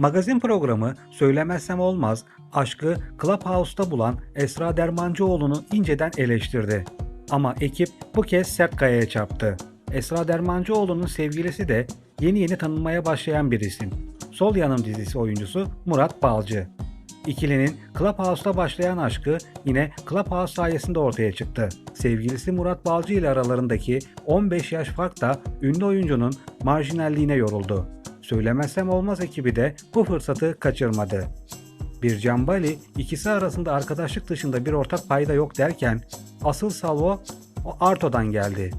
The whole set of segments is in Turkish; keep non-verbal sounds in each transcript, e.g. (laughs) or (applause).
Magazin programı Söylemezsem Olmaz, aşkı Clubhouse'da bulan Esra Dermancıoğlu'nu inceden eleştirdi. Ama ekip bu kez sert kayaya çarptı. Esra Dermancıoğlu'nun sevgilisi de yeni yeni tanınmaya başlayan bir isim. Sol Yanım dizisi oyuncusu Murat Balcı. İkilinin Clubhouse'da başlayan aşkı yine Clubhouse sayesinde ortaya çıktı. Sevgilisi Murat Balcı ile aralarındaki 15 yaş fark da ünlü oyuncunun marjinalliğine yoruldu. Söylemezsem olmaz ekibi de bu fırsatı kaçırmadı. Bircan Bali ikisi arasında arkadaşlık dışında bir ortak payda yok derken asıl salvo o Arto'dan geldi.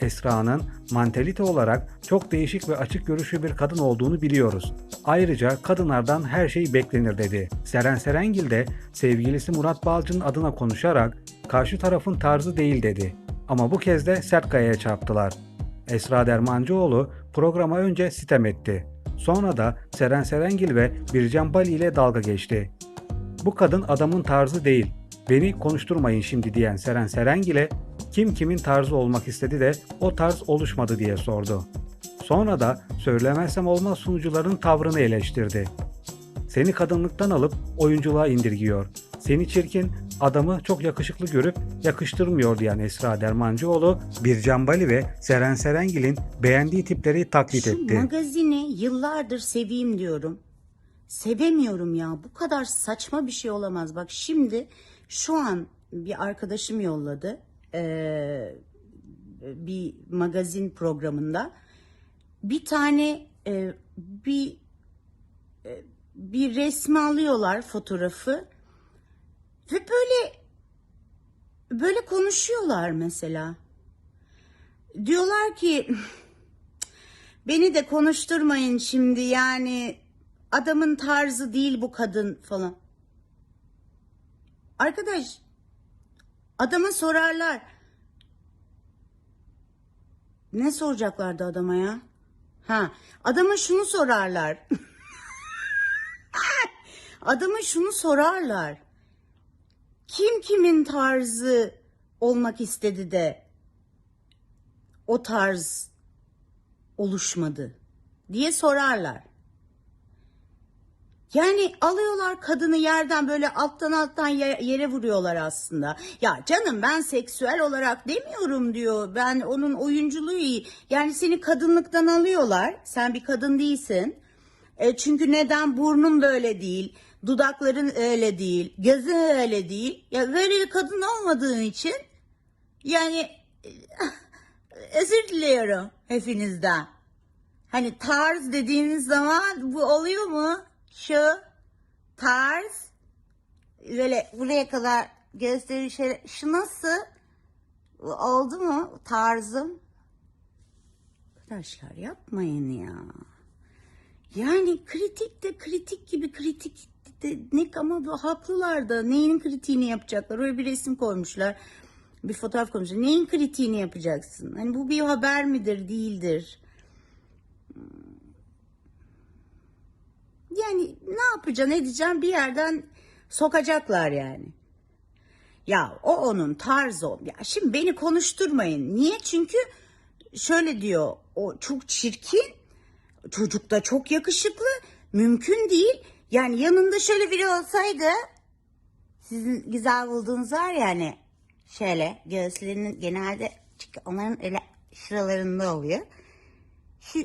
Esra'nın mantalite olarak çok değişik ve açık görüşlü bir kadın olduğunu biliyoruz. Ayrıca kadınlardan her şey beklenir dedi. Seren Serengil de sevgilisi Murat Balcı'nın adına konuşarak karşı tarafın tarzı değil dedi. Ama bu kez de sert kayaya çarptılar. Esra Dermancıoğlu programa önce sitem etti. Sonra da Seren Serengil ve Bircan Bali ile dalga geçti. Bu kadın adamın tarzı değil. Beni konuşturmayın şimdi diyen Seren Serengil'e kim kimin tarzı olmak istedi de o tarz oluşmadı diye sordu. Sonra da söylemezsem olmaz sunucuların tavrını eleştirdi. Seni kadınlıktan alıp oyunculuğa indirgiyor. Seni çirkin, adamı çok yakışıklı görüp yakıştırmıyor diyen Esra Dermancıoğlu, Bircan Bali ve Seren Serengil'in beğendiği tipleri taklit Şu etti. magazini yıllardır seveyim diyorum. Sevemiyorum ya. Bu kadar saçma bir şey olamaz. Bak şimdi şu an bir arkadaşım yolladı. Ee, bir magazin programında. Bir tane e, bir e, bir resmi alıyorlar fotoğrafı ve böyle böyle konuşuyorlar mesela. Diyorlar ki (laughs) Beni de konuşturmayın şimdi yani adamın tarzı değil bu kadın falan. Arkadaş adama sorarlar. Ne soracaklardı adama ya? Ha, adama şunu sorarlar. (laughs) adama şunu sorarlar. Kim kimin tarzı olmak istedi de o tarz oluşmadı diye sorarlar. Yani alıyorlar kadını yerden böyle alttan alttan ye- yere vuruyorlar aslında. Ya canım ben seksüel olarak demiyorum diyor. Ben onun oyunculuğu iyi. Yani seni kadınlıktan alıyorlar. Sen bir kadın değilsin. E çünkü neden burnun böyle değil, dudakların öyle değil, gözün öyle değil. Ya böyle bir kadın olmadığın için yani özür diliyorum hepinizden. Hani tarz dediğiniz zaman bu oluyor mu? Şu tarz böyle buraya kadar gösteri şey şu nasıl oldu mu tarzım? Arkadaşlar yapmayın ya. Yani kritik de kritik gibi kritik ne ama haklılar da neyin kritiğini yapacaklar? Öyle bir resim koymuşlar. Bir fotoğraf koymuşlar. Neyin kritiğini yapacaksın? Hani bu bir haber midir, değildir? Yani ne yapacaksın, edeceksin bir yerden sokacaklar yani. Ya o onun tarzı. Ya şimdi beni konuşturmayın. Niye? Çünkü şöyle diyor. O çok çirkin. Çocuk da çok yakışıklı. Mümkün değil. Yani yanında şöyle biri olsaydı sizin güzel bulduğunuz var yani şöyle göğüslerinin genelde çünkü onların öyle şuralarında oluyor. Şu,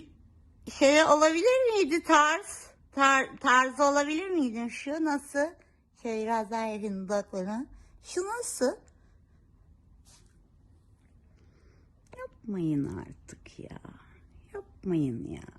şey olabilir miydi tarz? Tar, tarzı olabilir miydi? Şu nasıl? Şöyle biraz daha yakın dudaklarına. Şu nasıl? Yapmayın artık ya. Yapmayın ya.